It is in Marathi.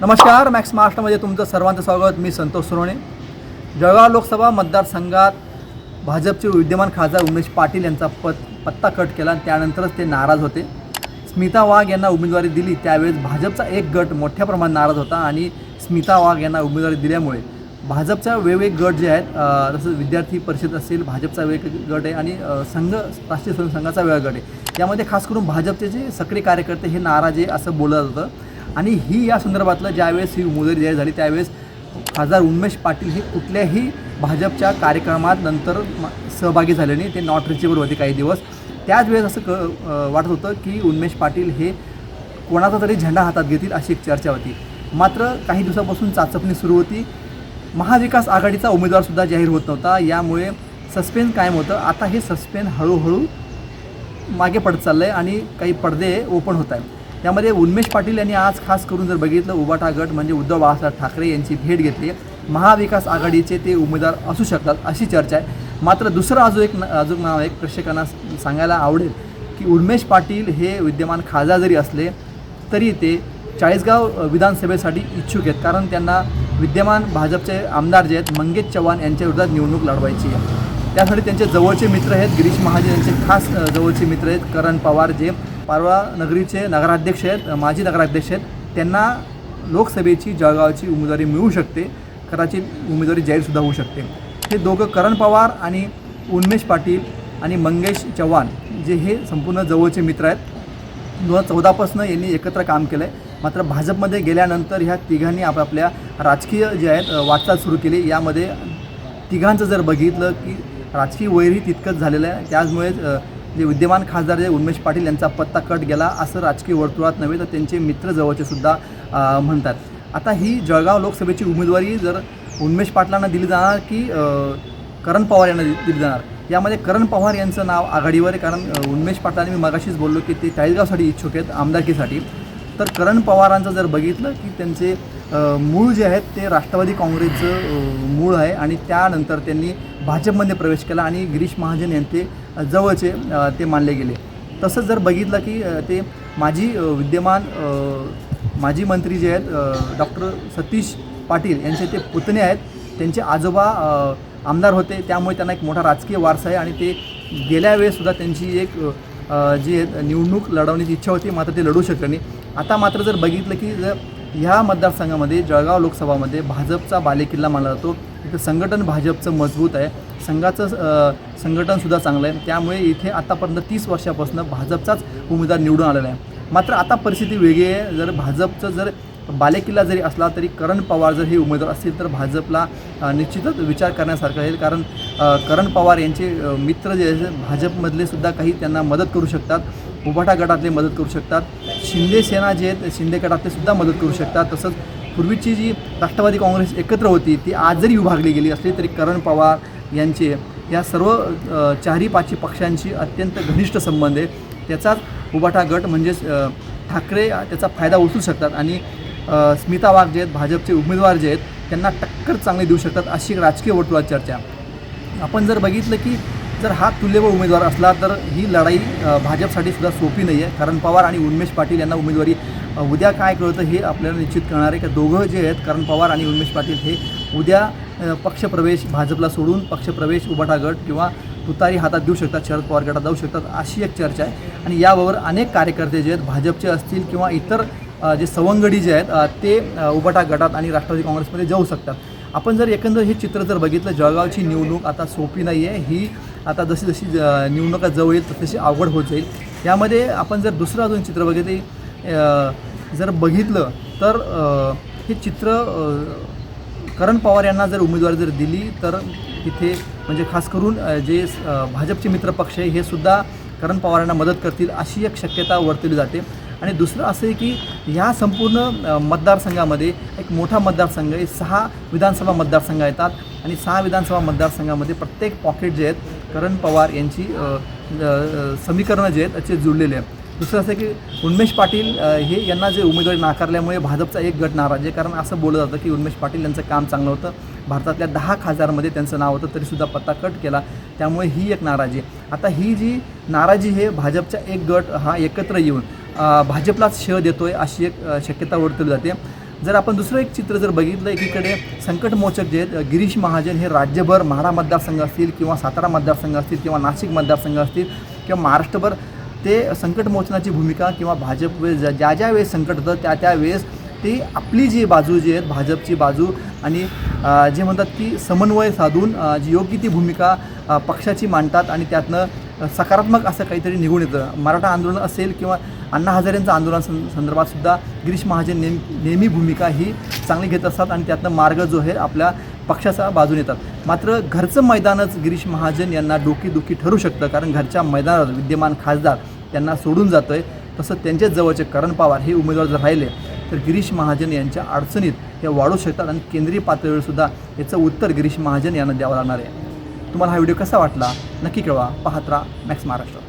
नमस्कार मॅक्स महाराष्ट्रामध्ये तुमचं सर्वांचं स्वागत. मी संतोष सोनवणे जळगाव लोकसभा मतदारसंघात भाजपचे विद्यमान खासदार उमेश पाटील यांचा पत पत्ता कट केला आणि त्यानंतरच ते नाराज होते. स्मिता वाघ यांना उमेदवारी दिली त्यावेळेस भाजपचा एक गट मोठ्या प्रमाणात नाराज होता आणि स्मिता वाघ यांना उमेदवारी दिल्यामुळे भाजपच्या वेगवेगळे गट जे आहेत जसं विद्यार्थी परिषद असेल भाजपचा वेग गट आहे आणि संघ राष्ट्रीय स्वयंसंघाचा वेगळा गट आहे. यामध्ये खास करून भाजपचे जे सक्रिय कार्यकर्ते हे नाराज आहे असं बोललं जातं. आणि ही या संदर्भातलं ज्यावेळेस ही उमेदवारी जाहीर झाली त्यावेळेस खासदार उन्मेश पाटील हे कुठल्याही भाजपच्या कार्यक्रमात नंतर सहभागी झाले नाही. ते नॉट रिचेबल होते काही दिवस. त्याच वेळेस असं क वाटत होतं की उन्मेश पाटील हे कोणाचा तरी झेंडा हातात घेतील अशी एक चर्चा होती. मात्र काही दिवसापासून चाचपणी सुरू होती. महाविकास आघाडीचा उमेदवारसुद्धा जाहीर होत नव्हता. यामुळे सस्पेन्स कायम होतं. आता हे सस्पेन्स हळूहळू मागे पडत चाललं आहे आणि काही पडदे ओपन होत आहेत. त्यामध्ये उन्मेश पाटील यांनी आज खास करून जर बघितलं उबाटा गट म्हणजे उद्धव बाळासाहेब ठाकरे यांची भेट घेतली. महाविकास आघाडीचे ते उमेदवार असू शकतात अशी चर्चा आहे. मात्र दुसरं अजून एक अजून नाव एक प्रेक्षकांना सांगायला आवडेल की उन्मेष पाटील हे विद्यमान खासदार जरी असले तरी ते चाळीसगाव विधानसभेसाठी इच्छुक आहेत. कारण त्यांना विद्यमान भाजपचे आमदार जे आहेत मंगेश चव्हाण यांच्या विरोधात निवडणूक लढवायची आहे. त्यासाठी त्यांचे जवळचे मित्र आहेत गिरीश महाजन यांचे खास जवळचे मित्र आहेत करण पवार जे पारवा नगरीचे नगराध्यक्ष आहेत माजी नगराध्यक्ष आहेत. त्यांना लोकसभेची जळगावची उमेदवारी मिळू शकते. कदाचित उमेदवारी जाहीरसुद्धा होऊ शकते. हे दोघं करण पवार आणि उन्मेष पाटील आणि मंगेश चव्हाण जे हे संपूर्ण जवळचे मित्र आहेत. दोन हजार चौदापासून यांनी एकत्र काम केलं आहे मात्र भाजपमध्ये गेल्यानंतर ह्या तिघांनी आपापल्या राजकीय जे आहेत वाटचाल सुरू केली. यामध्ये तिघांचं जर बघितलं की राजकीय वैरही तितकंच झालेलं आहे. त्याचमुळे जे विद्यमान खासदार जे उन्मेश पाटील यांचा पत्ता कट गेला असं राजकीय वर्तुळात नव्हे तर त्यांचे मित्र जवळचे सुद्धा म्हणतात. आता ही जळगाव लोकसभेची उमेदवारी जर उन्मेश पाटलांना दिली जाणार की करण पवार यांना दिली जाणार? यामध्ये करण पवार यांचं नाव आघाडीवर आहे कारण उन्मेश पाटलांनी मी मगाशीच बोललो की ते चाळीसगावसाठी इच्छुक आहेत आमदारकीसाठी. तर करण पवारांचं जर बघितलं की त्यांचे मूळ जे आहेत ते राष्ट्रवादी काँग्रेसचं मूळ आहे आणि त्यानंतर त्यांनी भाजपमध्ये प्रवेश केला आणि गिरीश महाजन यांचे जवळचे ते मानले गेले. तसंच जर बघितलं की ते माजी विद्यमान माजी मंत्री जे आहेत डॉक्टर सतीश पाटील यांचे ते पुतणे आहेत. त्यांचे आजोबा आमदार होते. त्यामुळे त्यांना एक मोठा राजकीय वारसा आहे आणि ते गेल्या वेळेससुद्धा त्यांची एक जी निवडणूक लढवण्याची इच्छा होती मात्र ते लढू शकले नाही. आता मात्र जर बघितलं की जर ह्या मतदारसंघामध्ये जळगाव लोकसभामध्ये भाजपचा बालेकिल्ला मानला जातो. इथं संघटन भाजपचं मजबूत आहे. संघाचं संघटनसुद्धा चांगलं आहे. त्यामुळे इथे आतापर्यंत तीस वर्षापासून भाजपचाच उमेदवार निवडून आलेला आहे. मात्र आता परिस्थिती वेगळी आहे. जर भाजपचं जर बालेकिल्ला जरी असला तरी करण पवार जर हे उमेदवार असतील तर भाजपला निश्चितच विचार करण्यासारखं आहे. कारण करण पवार यांचे मित्र जे आहेत भाजपमधले सुद्धा काही त्यांना मदत करू शकतात. उभाटा गटातले मदत करू शकतात. शिंदे सेना जे आहेत शिंदे गटातले सुद्धा मदत करू शकतात. तसंच पूर्वीची जी राष्ट्रवादी काँग्रेस एकत्र होती ती आज जरी विभागली गेली असली तरी करण पवार यांचे या सर्व चारही पाचही पक्षांशी अत्यंत घनिष्ठ संबंध आहे त्याचाच उभाटा गट म्हणजेच ठाकरे त्याचा फायदा उचलू शकतात आणि स्मिता वाघ जे आहेत भाजपचे उमेदवार जे आहेत त्यांना टक्कर चांगले देऊ शकतात अशी एक राजकीय वर्तुळात चर्चा. आपण जर बघितलं की जर हा तुल्यबळ उमेदवार असला तर ही लढाई भाजपसाठी सुद्धा सोपी नाही आहे कारण पवार आणि उन्मेश पाटील यांना उमेदवारी उद्या काय कळतं हे आपल्याला निश्चित करणारे आहे की दोघं जे आहेत कारण पवार आणि उन्मेश पाटील हे उद्या पक्षप्रवेश भाजपला सोडून पक्षप्रवेश उबाटा गट किंवा तुतारी हातात देऊ शकतात शरद पवार गटात जाऊ शकतात अशी एक चर्चा आहे. आणि याबरोबर अनेक कार्यकर्ते जे आहेत भाजपचे असतील किंवा इतर जे सवंगडी जे आहेत ते अ, गटात आणि राष्ट्रवादी काँग्रेसमध्ये जाऊ शकतात. आपण जर एकंदर हे चित्र जर बघितलं जळगावची निवडणूक आता सोपी नाही आहे ही आता जशी जशी ज- निवडणुका जवळ येईल तशी अवघड होत जाईल. यामध्ये आपण जर दुसरं अजून चित्र बघितले जर बघितलं तर हे चित्र करण पवार यांना जर उमेदवारी जर दिली तर तिथे म्हणजे खास करून जे भाजपचे मित्रपक्ष आहे हे सुद्धा करण पवार यांना मदत करतील अशी एक शक्यता वर्तवली जाते. आणि दुसरं असं आहे की ह्या संपूर्ण मतदारसंघामध्ये एक मोठा मतदारसंघ आहे. सहा विधानसभा मतदारसंघ येतात आणि सहा विधानसभा मतदारसंघामध्ये प्रत्येक पॉकेट जे आहेत करण पवार यांची समीकरणं जे आहेत त्याचे जुळलेले आहेत. दुसरं असं की उन्मेष पाटील हे यांना जे उमेदवारी नाकारल्यामुळे भाजपचा एक गट नाराज आहे. कारण असं बोललं जातं की उन्मेष पाटील यांचं काम चांगलं होतं. भारतातल्या दहा खासदारमध्ये त्यांचं नाव होतं तरीसुद्धा पत्ता कट केला. त्यामुळे ही एक नाराजी आहे. आता ही जी नाराजी हे भाजपचा एक गट हा एकत्र येऊन भाजपलाच शह देतोय अशी एक शक्यता वर्तवली जाते. जर आपण दुसरं एक चित्र जर बघितलं एकीकडे संकटमोचक जे आहेत गिरीश महाजन हे राज्यभर म्हाडा मतदारसंघ असतील किंवा सातारा मतदारसंघ असतील किंवा नाशिक मतदारसंघ असतील किंवा महाराष्ट्रभर ते संकटमोचनाची भूमिका किंवा भाजप वेळेस ज्या ज्या वेळेस संकट होतं त्या त्या वेळेस ती आपली जी बाजू जी आहेत भाजपची बाजू आणि जे म्हणतात की समन्वय साधून जी योग्य ती भूमिका पक्षाची मांडतात आणि त्यातनं सकारात्मक असं काहीतरी निघून येतं. मराठा आंदोलन असेल किंवा अण्णा हजारेंचं आंदोलन संदर्भात सुद्धा गिरीश महाजन नेम नेहमी भूमिका ही चांगली घेत असतात आणि त्यातनं मार्ग जो आहे आपल्या पक्षाचा बाजून येतात. मात्र घरचं मैदानच गिरीश महाजन यांना डोकीदुखी ठरू शकतं कारण घरच्या मैदानावर विद्यमान खासदार त्यांना सोडून जातं आहे तसं त्यांच्याच जवळचे करण पवार हे उमेदवार जर राहिले तर गिरीश महाजन यांच्या अडचणीत हे वाढू शकतात आणि केंद्रीय पातळीवर सुद्धा याचं उत्तर गिरीश महाजन यांना द्यावं लागणार आहे. तुम्हाला हा व्हिडिओ कसा वाटला? नक्की कळवा. पाहत राहा मॅक्स महाराष्ट्र